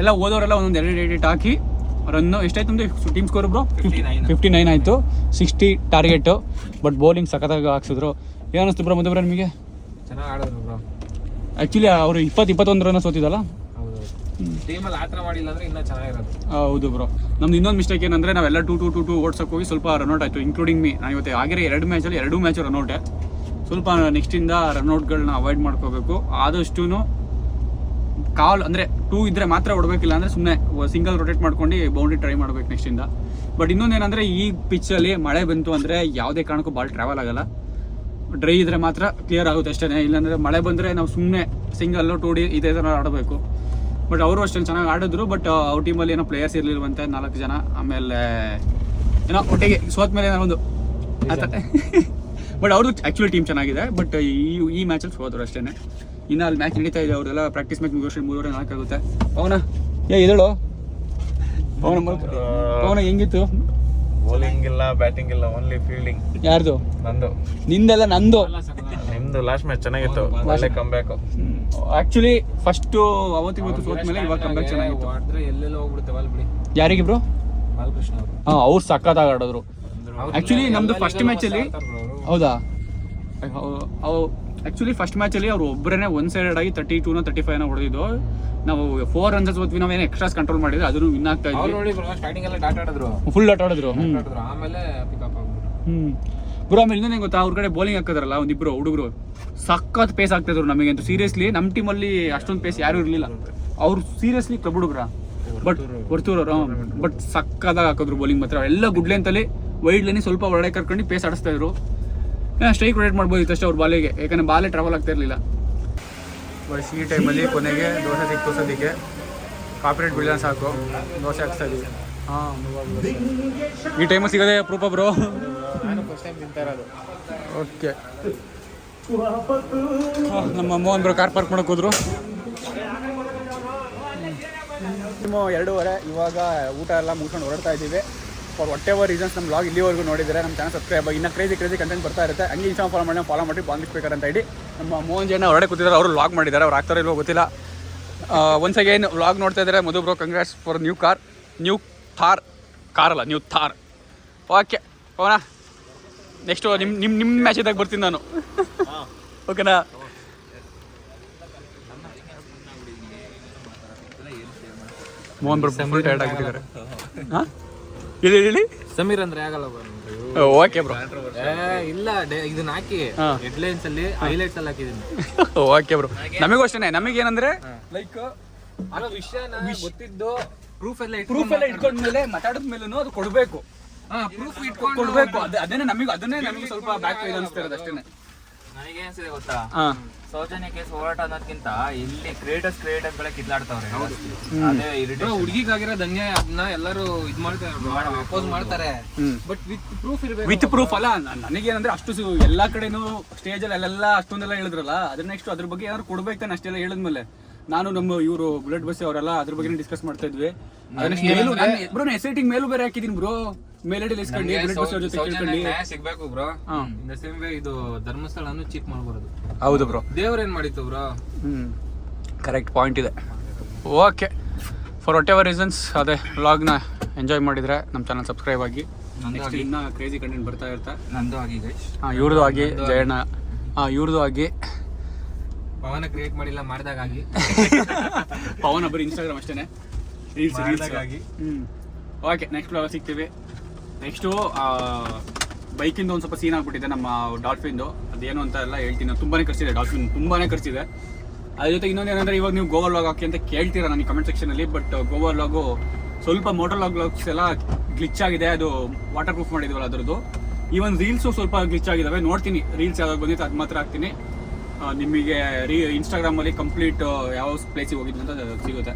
ಎಲ್ಲ ಓದೋರೆಲ್ಲ ಒಂದೊಂದು ಎರಡು ಎಡಿಟ್ ಹಾಕಿ ರನ್ನು ಎಷ್ಟಾಯ್ತು ನಮ್ಮದು team score bro? Fifty nine ಆಯಿತು. ಸಿಕ್ಸ್ಟಿ ಟಾರ್ಗೆಟು ಬಟ್ ಬೌಲಿಂಗ್ ಸಖತ್ತಾಗಿ ಹಾಕ್ಸಿದ್ರು. ಏನಿಸ್ತು ಬ್ರೋ ಮಧ್ಯಬ್ರ ನಿಮಗೆ? ಚೆನ್ನಾಗಿ ಆಡಿದ್ರು ಬ್ರೋ. ಆ್ಯಕ್ಚುಲಿ ಅವರು ಇಪ್ಪತ್ತು ಇಪ್ಪತ್ತೊಂದು ರನ್ ಸೋತಿದಲ್ಲ ಅಂದ್ರೆ ಹೌದು ಬ್ರೋ. ನಮ್ದು ಇನ್ನೊಂದು ಮಿಸ್ಟೇಕ್ ಏನಂದ್ರೆ ನಾವೆಲ್ಲ ಟೂ ಟೂ ಟೂ ಟೂ ಓಡ್ಸಕ್ಕೆ ಹೋಗಿ ಸ್ವಲ್ಪ ರನ್ಔಟ್ ಆಯಿತು ಇನ್ಕ್ಲೂಡಿಂಗ್ ಮೀ ನಾನು ಇವತ್ತು ಆಗಿರೋ ಎರಡು ಮ್ಯಾಚಲ್ಲಿ ಎರಡು ಮ್ಯಾಚ್ ರನ್ಔಟೆ ಸ್ವಲ್ಪ ನೆಕ್ಸ್ಟಿಂದ ರನ್ಔಟ್ಗಳನ್ನ ಅವಾಯ್ಡ್ ಮಾಡ್ಕೋಬೇಕು. ಆದಷ್ಟು ಕಾಲ್ ಅಂದರೆ ಟೂ ಇದ್ದರೆ ಮಾತ್ರ ಹೊಡಬೇಕಿಲ್ಲ ಅಂದರೆ ಸುಮ್ಮನೆ ಸಿಂಗಲ್ ರೊಟೇಟ್ ಮಾಡ್ಕೊಂಡು ಬೌಂಡ್ರಿ ಟ್ರೈ ಮಾಡ್ಬೇಕು ನೆಕ್ಸ್ಟಿಂದ ಬಟ್ ಇನ್ನೊಂದೇನಂದರೆ ಈ ಪಿಚ್ಚಲ್ಲಿ ಮಳೆ ಬಂತು ಅಂದರೆ ಯಾವುದೇ ಕಾರಣಕ್ಕೂ ಬಾಲ್ ಟ್ರಾವೆಲ್ ಆಗಲ್ಲ. ಡ್ರೈ ಇದ್ರೆ ಮಾತ್ರ ಕ್ಲಿಯರ್ ಆಗುತ್ತೆ ಅಷ್ಟೇ ಇಲ್ಲಾಂದರೆ ಮಳೆ ಬಂದರೆ ನಾವು ಸುಮ್ಮನೆ ಸಿಂಗಲ್ಲು ಟೂ ಡಿ ಇದೇ ಥರ ಆಡಬೇಕು. ಬಟ್ ಅವರು ಅಷ್ಟೇ ಚೆನ್ನಾಗಿ ಆಡಿದ್ರು ಬಟ್ ಅವ್ರ ಟೀಮಲ್ಲಿ ಏನೋ ಪ್ಲೇಯರ್ಸ್ ಇರಲಿಲ್ವಂತೆ ನಾಲ್ಕು ಜನ. ಆಮೇಲೆ ಏನೋ ಒಟ್ಟಿಗೆ ಸೋತ ಮೇಲೆ ಏನೋ ಒಂದು ಬಟ್ ಅವ್ರದ್ದು ಆ್ಯಕ್ಚುಲಿ ಟೀಮ್ ಚೆನ್ನಾಗಿದೆ ಬಟ್ ಈ ಈ ಮ್ಯಾಚಲ್ಲಿ ಸೋದ್ರು ಅಷ್ಟೇ ಇನ್ನು ಅಲ್ಲಿ ಮ್ಯಾಚ್ ನಡೀತಾ ಇದೆ ಅವರೆಲ್ಲ ಪ್ರಾಕ್ಟೀಸ್ ಮ್ಯಾಚ್ ಮುಗಿಸೋ ಮೂರುವರೆ ನಾಲ್ಕು ಆಗುತ್ತೆ ಪವನ ಏ ಇದಳು ಪವನ ಪವನ ಹೆಂಗಿತ್ತು? ಬೌಲಿಂಗ್ ಇಲ್ಲ ಬ್ಯಾಟಿಂಗ್ ಇಲ್ಲ ಓನ್ಲಿ ಫೀಲ್ಡಿಂಗ್ ಯಾರ್ದು? ನಂದು. ನಿಂದೆಲ್ಲ ನಂದು. ನಿಮ್ದು ಲಾಸ್ಟ್ ಮ್ಯಾಚ್ ಚೆನ್ನಾಗಿತ್ತು. ಒಳ್ಳೆ ಕಂಬ್ಯಾಕ್ ಆಕ್ಚುಲಿ ಫಸ್ಟ್ ಅವತ್ತು ಇವತ್ತು ಸೋತ್ ಮೇಲೆ ಇವಾಗ ಕಂಬ್ಯಾಕ್ ಚೆನ್ನಾಗಿತ್ತು. ಆಡಿದ್ರೆ ಎಲ್ಲೆಲ್ಲೋ ಹೋಗ್ಬಿಡುತ್ತೆ ಬಿಡಿ. ಯಾರಿಗೆ ಬ್ರೋ ಬಾಲಕೃಷ್ಣ ಅವರು. ಹಾಂ ಅವ್ರು ಸಕ್ಕತ್ತಾಗಿ ಆಡಿದ್ರು. ಆಕ್ಚುಲಿ ನಮ್ದು ಫಸ್ಟ್ ಮ್ಯಾಚಲ್ಲಿ ಹೌದಾ? ಆ್ಯಕ್ಚುಲಿ ಫಸ್ಟ್ ಮ್ಯಾಚಲ್ಲಿ ಅವ್ರು ಒಬ್ಬರೇ ಒನ್ ಸೈಡೆಡ್ ಆಗಿ ತರ್ಟಿ ಟೂನ ತರ್ಟಿ ಫೈವ್ನ ಹೊಡೆದಿದ್ದು. ನಾವು ಫೋರ್ ರನ್ಸಸ್ ಹೋದ್ವಿ ನಾವೇನು ಎಕ್ಸ್ಟ್ರಾಸ್ ಕಂಟ್ರೋಲ್ ಮಾಡಿದ್ರೆ ಅದನ್ನು ವಿನ್ ಆಗ್ತಾ ಇದ್ವಿ. ಬ್ರೋ ಫುಲ್ ಆಟ ಆಡಿದ್ರು. ಆಮೇಲೆ ಹ್ಞೂ ಗುರು ಆಮೇಲೆ ಇನ್ನೊಂದು ಗೊತ್ತಾ? ಅವ್ರ ಕಡೆ ಬೌಲಿಂಗ್ ಹಾಕಿದ್ರಲ್ಲ ಒಂದಿಬ್ರು ಹುಡುಗರು. ಸಖತ್ ಪೇಸ್ ಆಗ್ತಿದ್ರು ನಮಗೆ ಅಂತ. ಸೀರಿಯಸ್ಲಿ ನಮ್ಮ ಟೀಮಲ್ಲಿ ಅಷ್ಟೊಂದು ಪೇಸ್ ಯಾರೂ ಇರಲಿಲ್ಲ. ಅವ್ರು ಸೀರಿಯಸ್ಲಿ ಕ್ಲಬ್ ಹುಡುಗ್ರ. ಬಟ್ ವರ್ತೂರವ್ರು ಬಟ್ ಸಕ್ಕದಾಗ ಹಾಕಿದ್ರು ಬೌಲಿಂಗ್ ಮಾತ್ರ. ಎಲ್ಲ ಗುಡ್ ಲೆಂತಲ್ಲಿ ವೈಡ್ ಲೈನ್ ಸ್ವಲ್ಪ ಒಳ್ಳೆ ಕರ್ಕೊಂಡು ಪೇಸ್ ಆಡಿಸ್ತಾ ಇದ್ರು. ಸ್ಟ್ರೈಕ್ ರೇಟ್ ಮಾಡ್ಬೋದಿತ್ತು ಅಷ್ಟೇ ಅವ್ರ ಬಾಲಿಗೆ. ಯಾಕಂದ್ರೆ ಬಾಲೇ ಟ್ರಾವೆಲ್ ಆಗ್ತಾ ಇರಲಿಲ್ಲ ಬಸ್ ಈ ಟೈಮಲ್ಲಿ ಕೊನೆಗೆ ದೋಸೆ ಸಿಕ್ಕೋಸೋದಕ್ಕೆ ಸದ್ಯಕ್ಕೆ ಕಾಪರೇಟ್ ಬೀಳ ಸಾಕು. ದೋಸೆ ಹಾಕ್ಸ್ತಾ ಇದೀವಿ. ಹಾಂ ಈ ಟೈಮಲ್ಲಿ ಸಿಗೋದೇ ಅಪರೂಪ ಬ್ರೋ ಓಕೆ ನಮ್ಮ ಮೋಹನ್ ಬ್ರೋ ಕಾರ್ ಪಾರ್ಕ್ ಮಾಡಕ್ ಹೋದ್ರು. ಎರಡೂವರೆ ಇವಾಗ ಊಟ ಎಲ್ಲ ಮುಗಿಸ್ಕೊಂಡು ಹೊರಡ್ತಾ ಇದ್ದೀವಿ ಫಾರ್ ವಾಟ್ ಎವರ್ ರೀಸನ್ಸ್ ನಮ್ಮ ಬ್ಲಾಗ್ ಇಲ್ಲಿವರೆಗೂ ನೋಡಿದರೆ ನಮ್ಮ ಚಾನಲ್ ಸಬ್ಸ್ಕ್ರೈಬ್ ಇನ್ನೂ ಕ್ರೇಜಿ ಕ್ರೇಜಿ ಕಂಟೆಂಟ್ ಬರ್ತಾ ಇರುತ್ತೆ. ಹಂಗೆ ಇನ್ಸ್ಟಾಮ್ ಫಾಲೋ ಮಾಡಿ ಫಾಲೋ ಮಾಡಿ ಬಾಂಗ್ ಸ್ಪೀಕರ್ ಅಂತ ಹೇಳಿ ನಮ್ಮ ಮೋಹನ್ ಜನ ಹೊರಡೆ ಕೂತಿದ್ದಾರೆ, ಅವರು ವ್ಲಾಗ್ ಮಾಡಿದ್ದಾರೆ, ಅವ್ರು ಆಗ್ತಾರೋ ಇಲ್ಲೋ ಗೊತ್ತಿಲ್ಲ. ಒನ್ಸ್ ಅಗೇನ್ ವ್ಲಾಗ್ ನೋಡ್ತಾ ಇದ್ದಾರೆ Madhu bro congrats for new car new Thar car ಅಲ್ಲ ನ್ಯೂ ಥಾರ್ ಓಕೆ ಓನಾ ನೆಕ್ಸ್ಟು ನಿಮ್ಮ ನಿಮ್ಮ ನಿಮ್ಮ ಮ್ಯಾಚ್ ಇದ್ದಾಗ ಬರ್ತೀನಿ ನಾನು. ಓಕೆನಾ ಮೋಹನ್ ಬ್ರೋ ಫುಲ್ ಟೈರ್ಡ್ ಆಗಿಬಿಟ್ಟಿದ್ದಾರೆ. ಹಾಂ? ಹೇಳಿ ಹೇಳಿ ಸಮೀರ್ ಅಂದ್ರೆ ಆಗಲ್ಲ ಓಕೆ ಬ್ರೋ ಇಲ್ಲ ಇದನ್ನ ಹಾಕಿ. ಹಾ. ಹೆಡ್ಲೈನ್ಸ್ ಅಲ್ಲಿ ಹೈಲೈಟ್ಸ್ ಅಲ್ಲಿ ಹಾಕಿದೀನಿ. ಓಕೆ ಬ್ರೋ ನಮಗೂ ಅಷ್ಟೇ ನಮಗೇನಂದ್ರೆ ಲೈಕ್ ವಿಷಯ ವಿಷಯನ ಗೊತ್ತಿದ್ದು ಪ್ರೂಫ್ ಎಲ್ಲ ಪ್ರೂಫ್ ಎಲ್ಲ ಇಟ್ಕೊಂಡ್ಮೇಲೆ ಮಾತಾಡಿದ ಮೇಲೂ ಅದು ಕೊಡಬೇಕು. ಪ್ರೂಫ್ ಇಟ್ಕೊಂಡು ಕೊಡಬೇಕು. ಅದನ್ನೇ ನಮಗೆ ಅದನ್ನೇ ನಮಗೆ ಸ್ವಲ್ಪ ಬ್ಯಾಕ್ ಇರೋದು ಅಷ್ಟೇ ನನಗೆ ಅನ್ಸಿದೆ ಗೊತ್ತಾ? ಹಾಂ. ಸೌಜನ್ಯ ಕೇಸ್ ಹೋರಾಟ ಅನ್ನೋದಕ್ಕಿಂತ ಇಲ್ಲಿ ಕ್ರಿಯೇಟರ್ಸ್ ಕ್ರಿಯೇಟರ್ಸ್ ಬೆಳೆ ಕಿತ್ಲಾಡ್ತಾವ್ರೆ ಅದೇ ಇರಿಟೇಷನ್ ಹುಡುಗಿಗಾಗಿರೋ ದಂಗೆ ಅದನ್ನ ಎಲ್ಲರೂ ಇದ್ ಮಾಡ್ತಾರೆ ಅಪೋಸ್ ಮಾಡ್ತಾರೆ. ಬಟ್ ವಿತ್ ಪ್ರೂಫ್ ಇರ್ಬೇಕು. ವಿತ್ ಪ್ರೂಫ್ ಅಲ್ಲ ನ- ನನಗೇನಂದ್ರೆ ಅಷ್ಟು ಸು- ಎಲ್ಲಾ ಕಡೆನೂ ಸ್ಟೇಜಲ್ಲಿ ಅಲ್ಲೆಲ್ಲ ಅಷ್ಟೊಂದೆಲ್ಲ ಹೇಳಿದ್ರಲ್ಲ ಅದ್ರ ನೆಕ್ಸ್ಟ್ ಅದ್ರ ಬಗ್ಗೆ ಏನಾದ್ರು ಕೊಡ್ಬೇಕು ತಾನೆ ಅಷ್ಟೆಲ್ಲ ಹೇಳಿದ್ಮೇಲೆ. ನಾನು ನಮ್ಮ ಇವರು ಬುಲೆಟ್ ಬಸ್ ಅವರೆಲ್ಲ ಅದ್ರ ಬಗ್ಗೆ ಡಿಸ್ಕಸ್ ಮಾಡ್ತಾ ಇದ್ವಿ. ಬ್ರೋ ಎಸ್ ಐ ಮೇಲೂ ಬೇರೆ ಹಾಕಿದೀನಿ ಬ್ರೋ ಮೇಲಡಿ ಇಸ್ಕೊಂಡು ಬುಲೆಟ್ ಬಸ್ ಅವ್ರ ಜೊತೆ ಕೇಳ್ಕೊಂಡು. ಸಿಗ್ಬೇಕು ಬ್ರೋ. ಇನ್ ಸೇಮ್ ವೇ ಇದು ಧರ್ಮಸ್ಥಳನು ಚೀಪ್ ಮಾಡಬಾರದು. ಹೌದು ಬ್ರೋ. ದೇವ್ರ ಏನ್ ಮಾಡಿತ್ತು ಬ್ರೋ? ಹ್ಮ್. ಕರೆಕ್ಟ್ ಪಾಯಿಂಟ್ ಇದೆ. Okay for whatever reasons ಅದೇ ವ್ಲಾಗ್ನ ಎಂಜಾಯ್ ಮಾಡಿದ್ರೆ ನಮ್ಮ ಚಾನಲ್ ಸಬ್ಸ್ಕ್ರೈಬ್ ಆಗಿ. ನೆಕ್ಸ್ಟ್ ಇನ್ನೂ ಕ್ರೇಜಿ ಕಂಟೆಂಟ್ ಬರ್ತಾ ಇರ್ತಾ ನಂದು ಆಗಿ ಹಾಂ ಇವ್ರದ್ದು ಆಗಿ ಜಯಣ್ಣ. ಹಾಂ ಇವ್ರದ್ದು ಆಗಿ ಪವನ ಕ್ರಿಯೇಟ್ ಮಾಡಿಲ್ಲ ಮಾಡಿದಾಗ ಆಗಿ ಪವನ್ ಒಬ್ಬರು ಇನ್ಸ್ಟಾಗ್ರಾಮ್ ಅಷ್ಟೇ ರೀಲ್ಸ್ ರೀಲ್ಸ್ ಹ್ಞೂ ಓಕೆ ನೆಕ್ಸ್ಟ್ ಬ್ಲಾಗ್ ಸಿಗ್ತೀವಿ. ನೆಕ್ಸ್ಟು ಬೈಕಿಂದ ಒಂದು ಸ್ವಲ್ಪ ಸೀನ್ ಆಗ್ಬಿಟ್ಟಿದೆ ನಮ್ಮ ಡಾಲ್ಫಿನ್ದು ಅದೇನು ಅಂತ ಎಲ್ಲ ಹೇಳ್ತೀನಿ. ತುಂಬಾನೇ ಖರ್ಚಿದೆ ಡಾಲ್ಫಿನ್ ತುಂಬಾನೇ ಖರ್ಚಿದೆ. ಅದ್ರ ಜೊತೆ ಇನ್ನೊಂದು ಏನಂದ್ರೆ ಇವಾಗ ನೀವು ಗೋವಾ ಲಾಗ್ ಹಾಕಿ ಅಂತ ಕೇಳ್ತೀರಾ ನನಗೆ ಕಮೆಂಟ್ ಸೆಕ್ಷನಲ್ಲಿ ಬಟ್ ಗೋವಾ ಲಾಗು ಸ್ವಲ್ಪ ಮೋಟರ್ ಲಾಗ್ ಲಾಗ್ಸ್ ಎಲ್ಲ ಗ್ಲಿಚ್ ಆಗಿದೆ. ಅದು ವಾಟರ್ ಪ್ರೂಫ್ ಮಾಡಿದ್ವಲ್ಲ ಅದರದ್ದು. ಈವನ್ ರೀಲ್ಸು ಸ್ವಲ್ಪ ಗ್ಲಿಚ್ ಆಗಿದಾವೆ. ನೋಡ್ತೀನಿ ರೀಲ್ಸ್ ಯಾವಾಗ ಬಂದಿತ್ತು ಅದು ಮಾತ್ರ ಹಾಕ್ತೀನಿ. ನಿಮಗೆ ರೀ ಇನ್ಸ್ಟಾಗ್ರಾಮಲ್ಲಿ ಕಂಪ್ಲೀಟ್ ಯಾವ ಪ್ಲೇಸಿಗೆ ಹೋಗಿದ್ದು ಅಂತ ಸಿಗುತ್ತೆ.